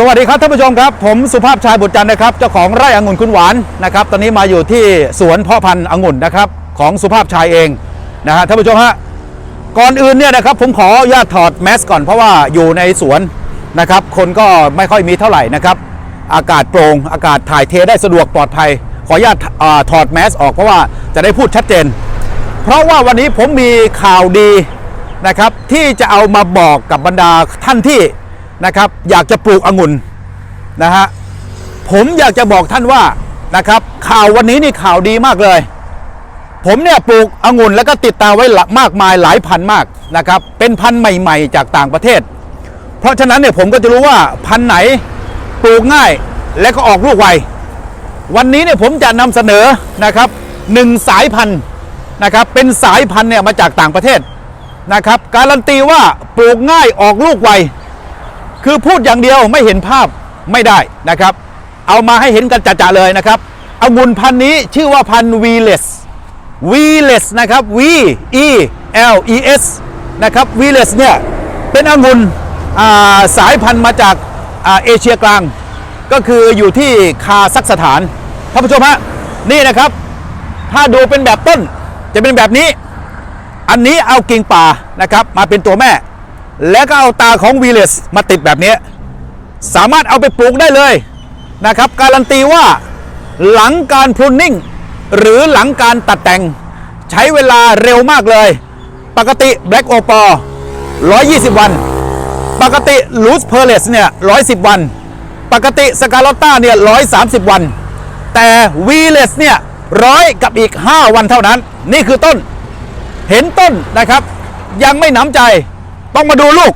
สวัสดีครับท่านผู้ชมครับ ผมสุภาพชายบุตรจันทร์นะครับเจ้าของไร่องุ่นคุณหวานนะครับ ตอนนี้มาอยู่ที่สวนพาะพันธุ์องุ่นนะครับของสุภาพชายเองนะฮะท่านผู้ชมฮะก่อนอื่นเนี่ยนะครับผมขออนุญาตถอดแมสก่อนเพราะว่าอยู่ในสวนนะครับ คนก็ไม่ค่อยมีเท่าไหร่นะครับ อากาศโปร่งอากาศถ่ายเทได้สะดวกปลอดภัย ขออนุญาตถอดแมสออกเพราะว่าจะได้พูดชัดเจน เพราะว่าวันนี้ผมมีข่าวดีนะครับ ที่จะเอามาบอกกับบรรดาท่านที่ นะครับ อยากจะปลูกองุ่นนะฮะผมอยากจะบอกท่านว่านะครับ ข่าววันนี้นี่ข่าวดีมากเลย ผมเนี่ยปลูกองุ่นแล้วก็ติดตามไว้หลามากมายหลายพันมากนะครับ เป็นพันธุ์ใหม่ ๆ จากต่างประเทศ เพราะฉะนั้นเนี่ยผมก็จะรู้ว่าพันธุ์ไหนปลูกง่ายและก็ออกลูกไววันนี้เนี่ยผมจะนำเสนอนะครับหนึ่งสายพันธุ์นะครับ เป็นสายพันธุ์เนี่ยมาจากต่างประเทศนะครับ การันตีว่าปลูกง่ายออกลูกไว คือพูดอย่างเดียวไม่เห็นภาพไม่ได้นะครับ เอามาให้เห็นกันจะๆเลยนะครับองุ่นพันนี้ชื่อว่าพันธุ์ Vles Vles นะครับ V E L E S นะครับ Vles เนี่ยเป็นองุ่นาสายพันธุ์มาจากอาเอเชียกลาง ก็คืออยู่ที่คาซัคสถานท่านผู้ชมฮะนี่นะครับ ถ้าดูเป็นแบบต้นจะเป็นแบบนี้ อันนี้เอากิ่งป่านะครับมาเป็นตัวแม่ แล้วก็เอาตาของวีเลสมาติดแบบนี้ สามารถเอาไปปลูกได้เลยนะครับ การันตีว่าหลังการพรุนนิ่ง หรือหลังการตัดแต่ง ใช้เวลาเร็วมากเลย ปกติแบล็กโอปอ120 วัน ปกติลูสเพอร์เลสเนี่ย110 วัน ปกติสกาลอตต้าเนี่ย130 วัน แต่วีเลสเนี่ยร้อยกับอีก 5 วันเท่านั้น นี่คือต้น เห็นต้นนะครับ ยังไม่หนำใจ ต้องมาดูลูก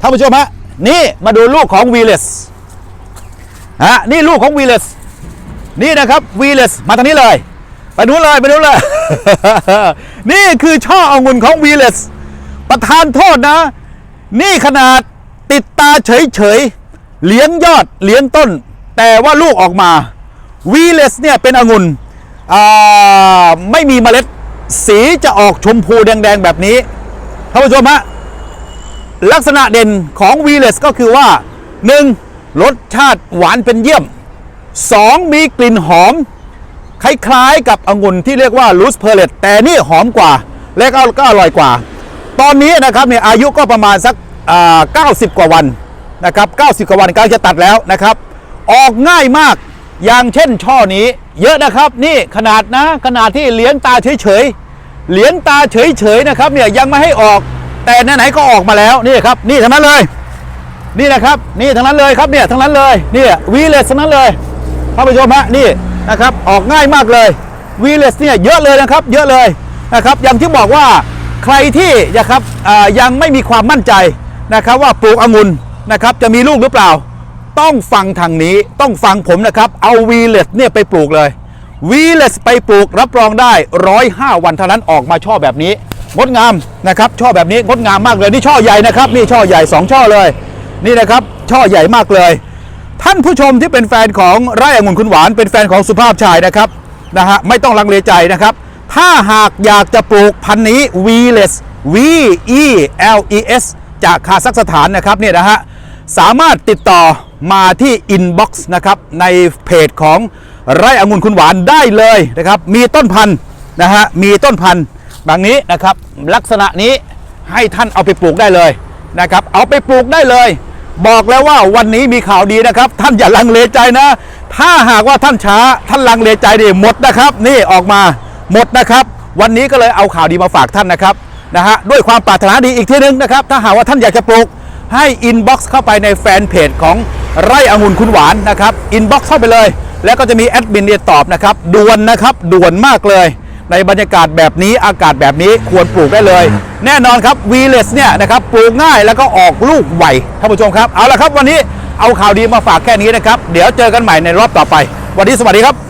ท่านผู้ชมฮะนี่มาดูลูกของวีเลสฮะนี่ลูกของวีเลสนี่นะครับวีเลสมาทางนี้เลย ไปนู้นเลยไปนู้นเลย นี่คือช่อองุ่นของวีเลสประธานโทษนะ นี่ขนาดติดตาเฉยๆเลี้ยงยอดเลี้ยงต้น แต่ว่าลูกออกมาวีเลสเนี่ยเป็นองุ่นไม่มีเมล็ด สีจะออกชมพูแดง ๆ แบบนี้ท่านผู้ชมฮะ ลักษณะเด่นของวีเลสก็คือว่า 1. รสชาติหวานเป็นเยี่ยม 2. มีกลิ่นหอม คล้ายๆกับองุ่นที่เรียกว่าลูสเพอร์เลตแต่นี่หอมกว่า และก็ก็อร่อยกว่า ตอนนี้นะครับเนี่ยอายุก็ประมาณสักอ่า90กว่าวันนะครับ90กว่าวันกำลังจะตัดแล้วนะครับ ออกง่ายมากอย่างเช่นช่อนี้ เยอะนะครับนี่ขนาดนะขนาดที่เลี้ยงตาเฉยๆเลี้ยงตาเฉยๆนะครับเนี่ยยังไม่ให้ออก แต่ไหนๆก็ออกมาแล้วนี่ครับ นี่ทั้งนั้นเลย นี่นะครับ นี่ทั้งนั้นเลยครับเนี่ยทั้งนั้นเลยนี่วีเลสทั้งนั้นเลยท่านผู้ชมฮะนี่นะครับออกง่ายมากเลยวีเลสเนี่ยเยอะเลยนะครับ เยอะเลยนะครับอย่างที่บอกว่าใครที่นะครับยังไม่มีความมั่นใจนะครับว่าปลูกองุ่นนะครับจะมีลูกหรือเปล่า ต้องฟังทางนี้ต้องฟังผมนะครับ เอาวีเลสเนี่ยไปปลูกเลยวีเลสไปปลูกรับรองได้105วันเท่านั้นออกมาช่อแบบนี้ งดงามนะครับ ช่อแบบนี้งดงามมากเลยนี่ช่อใหญ่นะครับนี่ช่อใหญ่ 2 ช่อเลย นี่นะครับ ช่อใหญ่มากเลย ท่านผู้ชมที่เป็นแฟนของไร่องุ่นคุณหวานเป็นแฟนของสุภาพชายนะครับนะฮะไม่ต้องลังเลใจนะครับ ถ้าหากอยากจะปลูกพันธุ์นี้ v l e s V E L E S จากคาซัคสถานนะครับเนี่ยนะฮะสามารถติดต่อมาที่ inbox นะครับในเพจของไร่องุ่นคุณหวานได้เลยนะครับ มีต้นพันธุ์นะฮะมีต้นพันธุ์ บางนี้นะครับลักษณะนี้ให้ท่านเอาไปปลูกได้เลยนะครับ เอาไปปลูกได้เลย บอกแล้วว่าวันนี้มีข่าวดีนะครับ ท่านอย่าลังเลใจนะ ถ้าหากว่าท่านช้าท่านลังเลใจดิหมดนะครับ นี่ออกมาหมดนะครับ วันนี้ก็เลยเอาข่าวดีมาฝากท่านนะครับนะฮะด้วยความปรารถนาดีอีกทีนึงนะครับ ถ้าหากว่าท่านอยากจะปลูกให้อินบ็อกซ์เข้าไปในแฟนเพจของไร่องุ่นคุณหวานนะครับอินบ็อกซ์เข้าไปเลย แล้วก็จะมีแอดมินเนี่ยตอบนะครับด่วนนะครับด่วนมากเลย ในบรรยากาศแบบนี้อากาศแบบนี้ควรปลูกได้เลย แน่นอนครับวีเลสเนี่ยนะครับปลูกง่ายแล้วก็ออกลูกไวท่านผู้ชมครับเอาละครับวันนี้เอาข่าวดีมาฝากแค่นี้นะครับ เดี๋ยวเจอกันใหม่ในรอบต่อไป วันนี้สวัสดีครับ